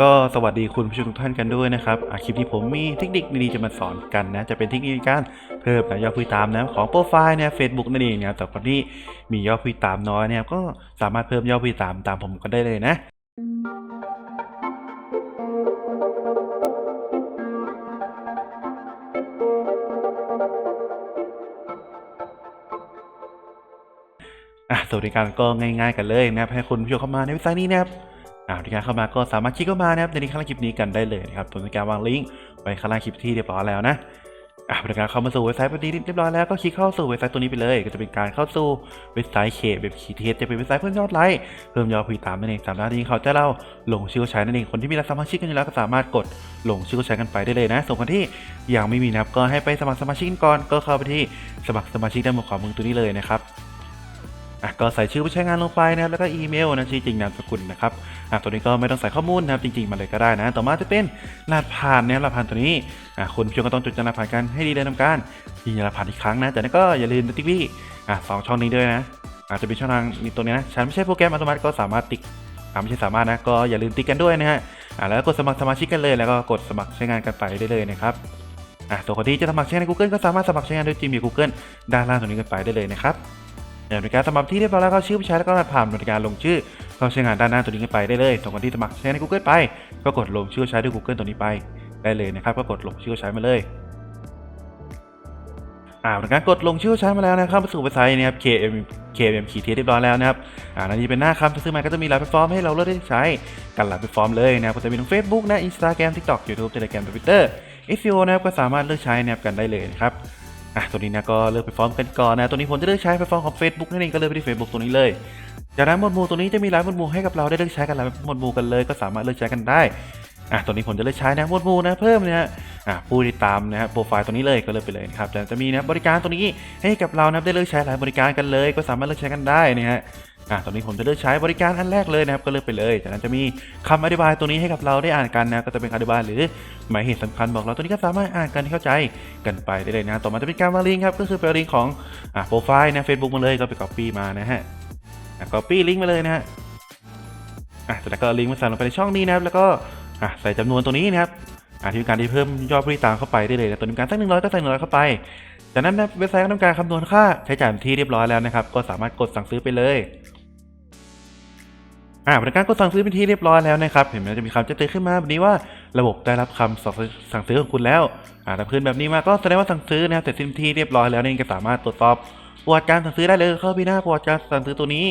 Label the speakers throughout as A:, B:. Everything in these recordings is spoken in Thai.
A: ก็สวัสดีคุณผู้ชมทุกท่านกันด้วยนะครับอะคลิปนี้ผมมีเทคนิคดีๆจะมาสอนกันนะ จะเป็นเทคนิคการเพิ่มยอดผู้ติดตามนะของโปรไฟล์เนี่ยเฟซบุ๊กนั่นเองนะแต่คนที่มียอดผู้ติดตามน้อยเนี่ยก็สามารถเพิ่มยอดผู้ติดตามตามผมกันได้เลยนะอะสวัสดีการก็ง่าย ๆ กันเลยนะครับให้คุณผู้ชมเข้ามาในเว็บไซต์นี้นะครับ อ่าในการเข้ามาก็สามารถคลิกเข้ามานะครับในลิงก์ข้างล่างคลิปนี้กันได้เลยนะครับผมในการวางลิงก์ไว้ข้างล่างคลิปที่เรียบร้อยแล้วนะอะในการเข้ามาสู่เว็บไซต์แบบนี้เรียบร้อยแล้วก็คลิกเข้าสู่เว็บไซต์ตัวนี้ไปเลย ก็จะเป็นการเข้าสู่เว็บไซต์เคเว็บคีเทสจะเป็นเว็บไซต์เพิ่มยอดไลค์เพิ่มยอดผู้ติดตามนั่นเองสามารถที่เขาจะเล่าลงชื่อใช้นั่นเองคนที่มีรับสมาชิกกันอยู่แล้วก็สามารถกดลงชื่อใช้กันไปได้เลยนะส่วนคนที่ยังไม่มีนะครับก็ให้ไปสมัครสมาชิกกันก่อนก็เข้าไปที่สมัครสมาชิกด้านบนขวามือตัวนี้เลยนะครับ อะก็ใส่ชื่อผู้ใช้งานลงไปนะครับแล้วก็อีเมลนะชื่อจริงนามสกุลนะครับอะตัวนี้ก็ไม่ต้องใส่ข้อมูลนะครับจริงๆมาเลยก็ได้นะต่อมาจะเป็นรหัสผ่านเนี่ยรหัสผ่านตัวนี้อะคุณผู้ชมก็ต้องจดจำรหัสผ่านกันให้ดีเลยทำการยืนยันรหัสผ่านอีกครั้งนะจากนั้นก็อย่าลืมติ๊กวี่อะสองช่องนี้ด้วยนะอาจจะเป็นช่องทางนี้ตัวนี้นะฉันไม่ใช่โปรแกรมอัตโนมัติก็สามารถติ๊กอะไม่ใช่สามารถนะก็อย่าลืมติ๊กกันด้วยนะฮะอะแล้วกดสมัครสมาชิกกันเลยแล้วก็กดสมัครใช้งานกันไปได้เลยนะครับอะส่วนคนที่จะสมัครใช้งานใน Google ก็สามารถสมัครใช้งานด้วย Gmail Google ด้านล่างตรงนี้กันไปได้เลยนะครับ เดี๋ยวในการสมัครที่เรียบร้อยแล้วก็ชื่อผู้ใช้แล้วก็รหัสผ่านในการลงชื่อเข้าใช้งานด้านหน้าตัวนี้ไปได้เลยส่วนคนที่สมัครใช้ใน Google ไป ก็กดลงชื่อใช้ด้วย Google ตัวนี้ไปได้เลยนะครับ ก็กดลงชื่อใช้มาเลยอ่าการกดลงชื่อใช้มาแล้วนะครับมาสู่เว็บไซต์นะครับ KM KM ขีดเทียเรียบร้อยแล้วนะครับอ่าอันนี้เป็นหน้าคำซื้อมาก็จะมีหลายแพลตฟอร์มให้เราเลือกได้ใช้กันหลายแพลตฟอร์มเลยนะครับก็จะมีทั้ง Facebook นะ Instagram TikTok YouTube Telegram Twitter SEO นะครับก็สามารถเลือกใช้นะครับกันได้เลยนะครับ อะตัวนี้นะก็เลือกไปฟอร์มกันก่อนนะตัวนี้ผมจะเลือกใช้ไปฟอร์มของ Facebook นั่นเองก็เลือกไปที่ Facebook ตัวนี้เลยจากนั้นหมวดหมู่ตัวนี้จะมีหลายหมวดหมู่ให้กับเราได้เลือกใช้กันหลายหมวดหมู่กันเลย ก็สามารถเลือกใช้กันได้อะตัวนี้ผมจะเลือกใช้นะหมวดหมู่นะเพิ่มนะฮะอะผู้ติดตามนะฮะโปรไฟล์ตัวนี้เลยก็เลือกไปเลยนะครับแต่จะมีนะบริการตัวนี้ให้กับเรานะได้เลือกใช้หลายบริการกันเลย ก็สามารถเลือกใช้กันได้นะฮะ อะตอนนี้ผมจะเลือกใช้บริการอันแรกเลยนะครับก็เลือกไปเลย จากนั้นจะมีคำอธิบายตัวนี้ให้กับเราได้อ่านกันนะก็จะเป็นคำอธิบายหรือหมายเหตุสำคัญบอกเราตัวนี้ก็สามารถอ่านกันให้เข้าใจกันไปได้เลยนะ ต่อมาจะเป็นการวางลิงก์ครับก็คือเป็นลิงก์ของอะโปรไฟล์นะเฟซบุ๊กมาเลยก็ไป copy มานะฮะอะ copy ลิงก์มาเลยนะฮะอะจากนั้นก็ลิงก์มาใส่ลงไปในช่องนี้นะครับแล้วก็อะใส่จำนวนตัวนี้นะครับอะที่การที่เพิ่มยอดผู้ติดตามเข้าไปได้เลยนะตัวนี้การสักหนึ่งร้อยก็ใส่หนึ่งร้อยเข้าไปจากนั้นเว็บไซต์ก็ทำการคำนวณค่าใช้จ่ายที่เรียบร้อยแล้วนะครับ ก็สามารถกดสั่งซื้อไปเลย อ่าบริการกดสั่งซื้อเป็นที่เรียบร้อยแล้วนะครับ เห็นไหมจะมีคำแจ้งเตือนขึ้นมาแบบนี้ว่าระบบได้รับคำสั่งซื้อของคุณแล้ว อ่าถ้าขึ้นแบบนี้มาก็แสดงว่าสั่งซื้อนะครับเสร็จสิ้นที่เรียบร้อยแล้วนั่ก็สามารถตรวจสอบประวัติการสั่งซื้อได้เลยเข้าไปหน้าประวัติการสั่งซื้อตัวนี้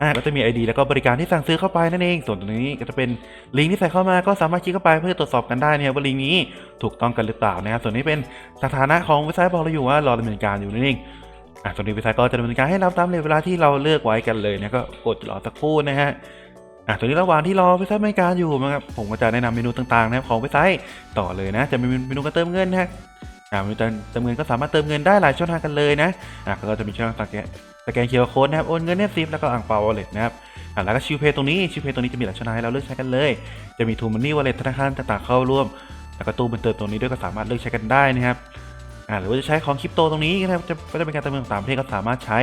A: อ่าก็จะมี ID แล้วก็บริการที่สั่งซื้อเข้าไปนั่นเอง ส่วนตัวนี้ก็จะเป็นลิงก์ที่ใส่เข้ามาก็สามารถคลิกเข้าไปเพื่อตรวจสอบกันได้นะครับว่าลิงก์นี้ถูกต้องกันหรือเปล่านะครับส่วนนี้เป็นสถานะของเว็บไซต์บอกเราอยู่ว่า รอดำเนินการอยู่นั่นเอง อ่าส่วนนี้เว็บไซต์ก็จะดำเนินการให้เราตามเวลาที่เราเลือกไว้กันเลยนะก็กดรอสักครู่นะฮะอ่าส่วนนี้ระหว่างที่รอเว็บไซต์บริการอยู่นะครับผมก็จะแนะนำเมนูต่างๆนะครับของเว็บไซต์ต่อเลยนะ จะมีเมนูการเติมเงินนะฮะอ่าเมนูการเติมเงินก็สามารถเติมเงินได้หลายช่องทางกันเลยนะอ่าก็จะมีช่องทางสแกนสแกนเคอร์โค้ดนะครับโอนเงินเนฟซิฟแล้วก็อ่างเปาวอลเล็ตนะครับอะแล้วก็ชิวเพย์ตรงนี้ชิวเพย์ตรงนี้จะมีหลายช่องทางให้เราเลือกใช้กันเลย จะมีทูมันนี่วอลเล็ตธนาคารต่างๆเข้าร่วม แล้วก็ตู้บันเติมตรงนี้ด้วยก็สามารถเลือกใช้กันได้นะครับ อ่าหรือว่าจะใช้ของคริปโตตรงนี้นะครับจะก็จะเป็นการเติมเงินของต่างประเทศก็สามารถใช้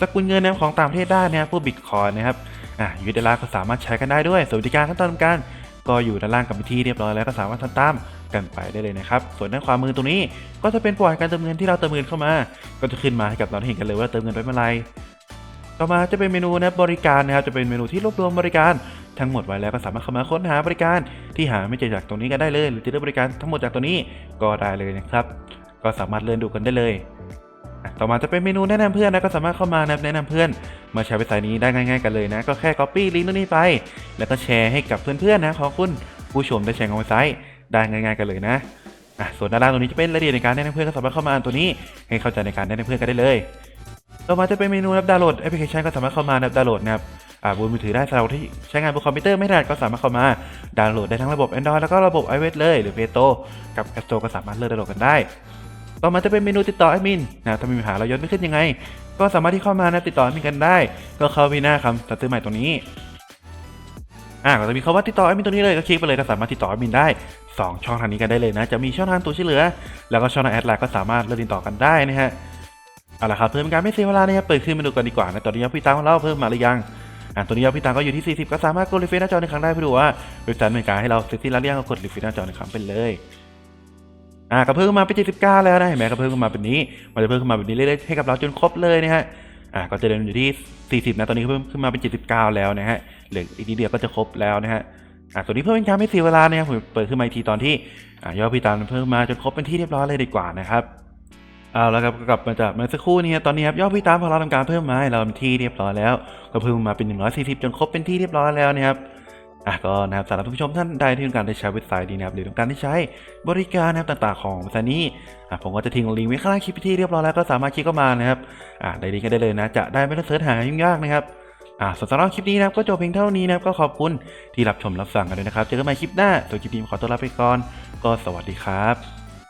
A: สกุลเงินนะครับของต่างประเทศได้นะครับพวกบิตคอยนะครับอ่ายูเดลลาก็สามารถใช้กันได้ด้วยสวัสดิการขั้นตอนการก็อยู่ด้านล่างกับวิธีเรียบร้อยแล้วก็สามารถทำตามกันไปได้เลยนะครับ ส่วนด้านขวามือตรงนี้ก็จะเป็นประวัติการเติมเงินที่เราเติมเงินเข้ามา ก็จะขึ้นมาให้กับเราเห็นกันเลยว่าเติมเงินไปเมื่อไรต่อมาจะเป็นเมนูนับบริการนะครับจะเป็นเมนูที่รวบรวมบริการทั้งหมดไว้แล้วก็สามารถเข้ามาค้นหาบริการที่หาไม่เจอจากตรงนี้ก็ได้เลย หรือจะเลือกบริการทั้งหมดจากตัวนี้ก็ได้เลยนะครับ ก็สามารถเลื่อนดูกันได้เลยต่อมาจะเป็นเมนูแนะนำเพื่อนนะก็สามารถเข้ามาแนะนำเพื่อน มาใช้เว็บไซต์นี้ได้ง่ายๆกันเลยนะ ก็แค่ copy ลิงก์ตรงนี้ไป แล้วก็แชร์ให้กับเพื่อนๆนะของคุณผู้ชมได้แชร์ของเว็บไซต์ได้ง่ายๆกันเลยนะส่วนด้านล่างตรงนี้จะเป็นรายละเอียดในการแนะนำเพื่อนก็สามารถเข้ามาอ่านตัวนี้ ให้เข้าใจในการแนะนำเพื่อนกันได้เลย ต่อมาจะเป็นเมนูนับดาวน์โหลดแอปพลิเคชันก็สามารถเข้ามานับดาวน์โหลดนะครับบนมือถือได้สำหรับที่ใช้งานบนคอมพิวเตอร์ไม่ถนัดก็สามารถเข้ามาดาวน์โหลดได้ทั้งระบบ Android แล้วก็ระบบ iOS เลย หรือ Play Store กับ App Store ก็สามารถเลือกดาวน์โหลดกันได้ ต่อมาจะเป็นเมนูติดต่อแอดมินนะถ้ามีปัญหาเรายศไม่ขึ้นยังไง ก็สามารถที่เข้ามานะติดต่อแอดมินกันได้ ก็เข้าไปหน้าคำตัดซื้อใหม่ตรงนี้อ่าก็จะมีคำว่าติดต่อแอดมินตรงนี้เลยก็คลิกไปเลยก็สามารถติดต่อแอดมินได้สองช่องทางนี้กันได้เลยนะ จะมีช่องทางตัวช่วยเหลือ แล้วก็ช่องทางแอดไลน์ก็สามารถเลือกติดต่อกันได้นะฮะเอาละครับเพื่อเป็นการไม่เสียเวลานะครับเปิดขึ้นมาดูกันดีกว่านะตอนนี้ผู้ติดตามของเราเพิ่มมาหรือยังอ่าตัวนี้ยอดพี่ตังก็อยู่ที่ 40 ก็สามารถกดรีเฟรชหน้าจอในครั้งได้เพื่อดูว่าเว็บไซต์เมริกาให้เราเสร็จสิ้นแล้วหรือยังก็กดรีเฟรชหน้าจอในครั้งไปเลย อ่ากระเพิ่มมาเป็น79แล้วนะเห็นไหมกระเพิ่มขึ้นมาเป็นนี้ มันจะเพิ่มขึ้นมาแบบนี้เรื่อยๆให้กับเราจนครบเลยนะฮะอ่าก็จะเดินอยู่ที่ 40 นะ ตอนนี้เพิ่มขึ้นมาเป็น 79 แล้วนะฮะเหลืออีกนิดเดียวก็จะครบแล้วนะฮะอ่าตัวนี้เพิ่มเป็นการไม่เสียเวลานะครับผมเปิดขึ้นมาอีกทีตอนที่อ่ายอดพี่ตามเพิ่มมาจนครบเป็นที่เรียบร้อยเลยดีกว่านะครับเอาแล้วครับก็กลับมาจากเมื่อสักครู่นี้ตอนนี้ครับยอดพี่ตามของเราทำการเพิ่มมาให้เราเป็นที่เรียบร้อยแล้ว ก็เพิ่มมาเป็น 140 จนครบเป็นที่เรียบร้อยแล้วนะครับ อะก็นะครับสำหรับท่านผู้ชมท่านใดที่ต้องการได้ใช้เว็บไซต์ดีนะครับหรือต้องการได้ใช้บริการนะครับต่างๆของบริษัทนี้อะผมก็จะทิ้งลิงก์ไว้ข้างล่างคลิปที่เรียบร้อยแล้วก็สามารถคลิกเข้ามานะครับอะได้ลิงก์กันได้เลยนะ จะได้ไม่ต้องเสิร์ชหายุ่งยากนะครับอะส่วนสำหรับคลิปนี้นะครับก็จบเพียงเท่านี้นะครับก็ขอบคุณที่รับชมรับฟังกันด้วยนะครับเจอกันใหม่คลิปหน้าส่วนคลิปนี้ขอตัวลาไปก่อนก็สวัสดีครับ